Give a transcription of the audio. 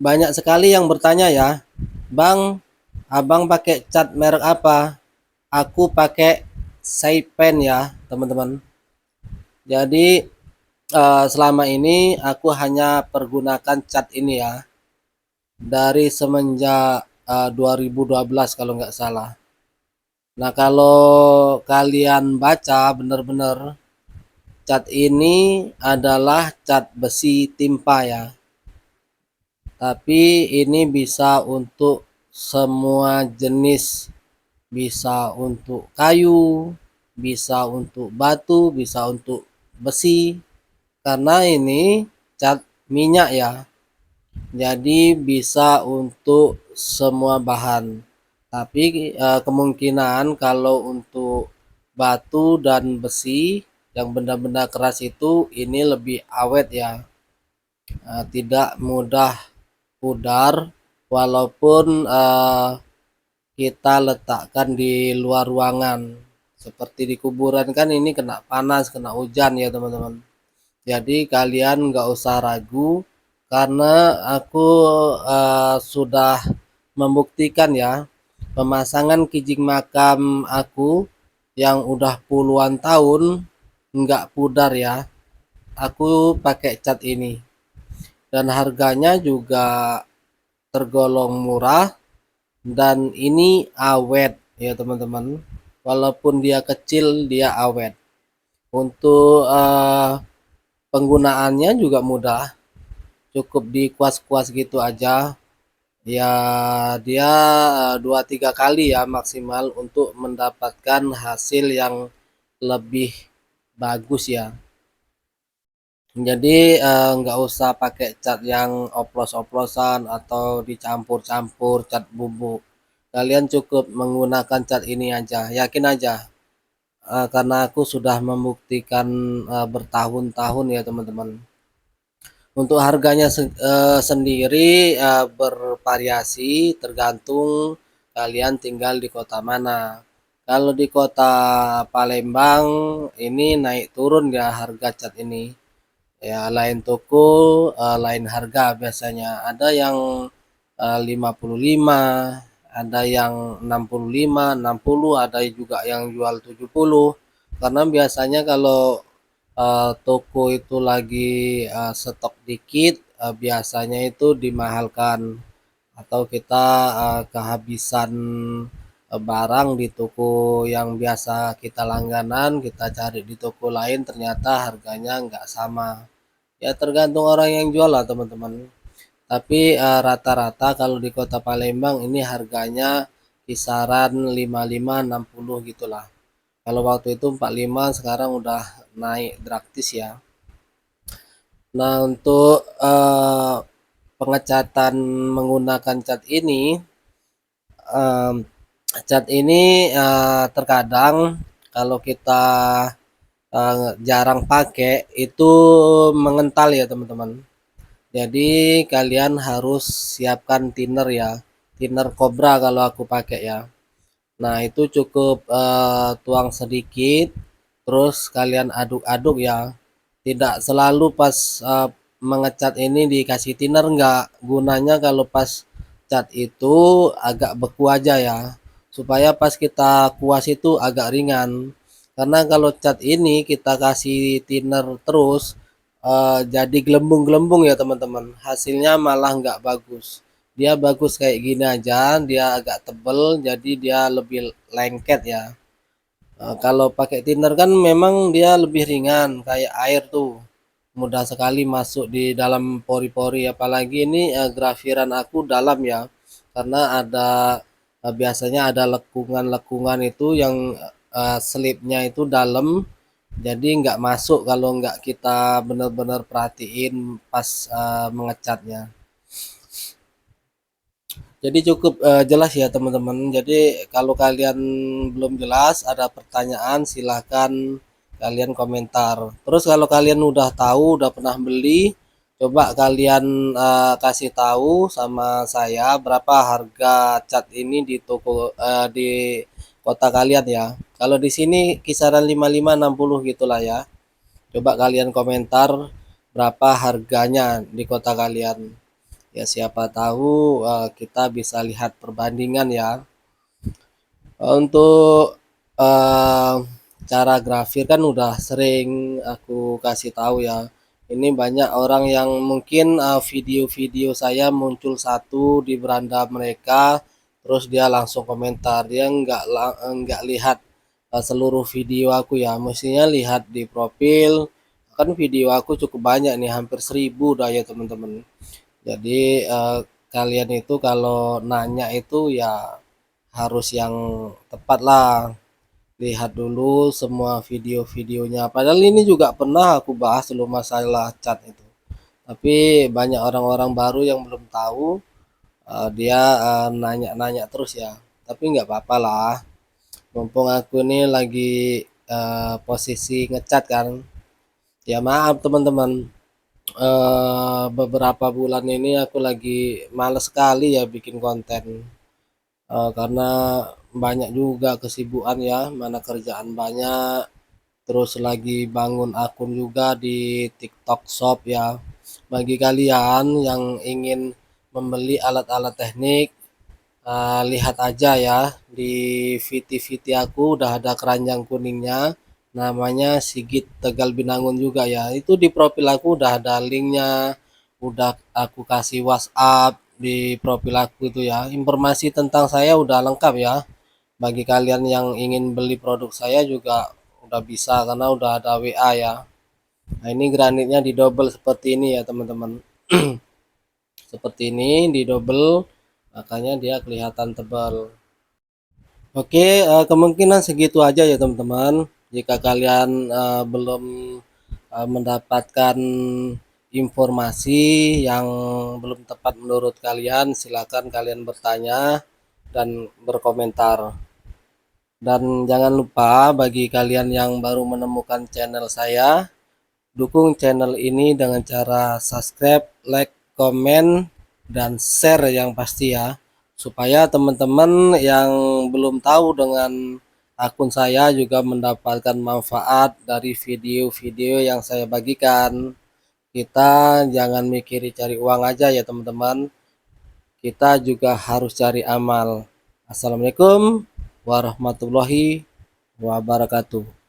Banyak sekali yang bertanya ya, Bang, Abang pakai cat merek apa? Aku pakai Saipen ya, teman-teman. Jadi uh, selama ini aku hanya pergunakan cat ini ya. Dari semenjak uh, 2012 kalau nggak salah. Nah, kalau kalian baca benar-benar cat ini adalah cat besi timpa ya tapi ini bisa untuk semua jenis. Bisa untuk kayu bisa untuk batu bisa untuk besi. Karena ini cat minyak ya. Jadi bisa untuk semua bahan. Tapi e, kemungkinan kalau untuk batu dan besi yang benda-benda keras itu ini lebih awet ya. E, tidak mudah pudar walaupun uh, kita letakkan di luar ruangan. Seperti di kuburan kan ini kena panas kena hujan ya teman-teman. Jadi kalian nggak usah ragu karena aku uh, sudah membuktikan ya pemasangan kijing makam aku yang udah puluhan tahun nggak pudar ya. Aku pakai cat ini dan harganya juga tergolong murah. Dan ini awet ya teman-teman. Walaupun dia kecil dia awet. Untuk uh, penggunaannya juga mudah. Cukup dikuas-kuas gitu aja. Ya dia eh, dua tiga kali ya maksimal untuk mendapatkan hasil yang lebih bagus ya jadi eh, nggak uh, usah pakai cat yang oplos-oplosan atau dicampur-campur cat bubuk kalian cukup menggunakan cat ini aja yakin aja. Uh, karena aku sudah membuktikan uh, bertahun-tahun ya teman-teman. Untuk harganya se uh, sendiri uh, bervariasi tergantung kalian tinggal di kota mana. Kalau di kota Palembang ini naik turun ya harga cat ini ya lain toko uh, lain harga biasanya. Ada yang uh, 55 ada yang 65 60 ada juga yang jual 70 karena biasanya kalau uh, toko itu lagi uh, stok dikit uh, biasanya itu dimahalkan atau kita uh, kehabisan barang di toko yang biasa kita langganan kita cari di toko lain ternyata harganya nggak sama. Ya tergantung orang yang jual lah teman-teman. Tapi eh, rata-rata uh, kalau di kota Palembang ini harganya kisaran 55-60 gitulah. Kalau waktu itu 45 sekarang udah naik drastis ya. Nah untuk uh, pengecatan menggunakan cat ini um, cat ini uh, terkadang kalau kita uh, jarang pakai itu mengental ya teman-teman. Jadi kalian harus siapkan thinner ya thinner cobra kalau aku pakai ya. Nah itu cukup uh, tuang sedikit terus kalian aduk-aduk ya. Tidak selalu pas uh, mengecat ini dikasih thinner enggak gunanya kalau pas cat itu agak beku aja ya supaya pas kita kuas itu agak ringan. Karena kalau cat ini kita kasih thinner terus uh, jadi gelembung-gelembung ya teman-teman. Hasilnya malah nggak bagus. Dia bagus kayak gini aja dia agak tebel jadi dia lebih lengket ya. Uh, kalau pakai thinner kan memang dia lebih ringan kayak air tuh. Mudah sekali masuk di dalam pori-pori. Apalagi ini uh, grafiran aku dalam ya. Karena ada uh, biasanya ada lekungan-lekungan itu yang uh, selipnya itu dalam. Jadi nggak masuk kalau nggak kita benar-benar perhatiin pas uh, mengecatnya. Jadi cukup uh, jelas ya teman-teman. Jadi kalau kalian belum jelas ada pertanyaan silahkan kalian komentar. Terus kalau kalian udah tahu udah pernah beli coba kalian uh, kasih tahu sama saya berapa harga cat ini di toko uh, di kota kalian ya. Kalau di sini kisaran 55 60 gitulah ya. Coba kalian komentar berapa harganya di kota kalian. Ya siapa tahu uh, kita bisa lihat perbandingan ya. Untuk uh, cara grafir kan udah sering aku kasih tahu ya ini banyak orang yang mungkin video-video uh, saya muncul satu di beranda mereka terus dia langsung komentar. Dia nggak nggak lihat uh, seluruh video aku ya. Mestinya lihat di profil. Kan video aku cukup banyak nih hampir seribu dah ya teman-teman. Jadi uh, kalian itu kalau nanya itu ya harus yang tepat lah lihat dulu semua video-videonya. Padahal ini juga pernah aku bahas dulu masalah chat itu. Tapi banyak orang-orang baru yang belum tahu uh, dia nanya-nanya uh, terus ya. Tapi nggak apa-apa lah. Mumpung aku ini lagi uh, posisi ngecat kan. Ya maaf teman-teman. Uh, beberapa bulan ini aku lagi males sekali ya bikin konten. Uh, karena banyak juga kesibukan ya mana kerjaan banyak. Terus lagi bangun akun juga di TikTok Shop ya. Bagi kalian yang ingin membeli alat-alat teknik uh, lihat aja ya di VT-VT aku udah ada keranjang kuningnya. Namanya Sigit Tegal Binangun juga ya. Itu di profil aku udah ada linknya. Udah aku kasih WhatsApp di profil aku itu ya. Informasi tentang saya udah lengkap ya bagi kalian yang ingin beli produk saya juga udah bisa karena udah ada WA ya. Nah ini granitnya di double seperti ini ya teman-teman. Seperti ini di double makanya dia kelihatan tebal. Oke eh, kemungkinan segitu aja ya teman-teman. Jika kalian uh, belum uh, mendapatkan informasi yang belum tepat menurut kalian silakan kalian bertanya dan berkomentar dan jangan lupa bagi kalian yang baru menemukan channel saya dukung channel ini dengan cara subscribe like komen dan share yang pasti ya supaya teman-teman yang belum tahu dengan akun saya juga mendapatkan manfaat dari video-video yang saya bagikan. Kita jangan mikiri cari uang aja ya teman-teman. Kita juga harus cari amal. Assalamualaikum warahmatullahi wabarakatuh.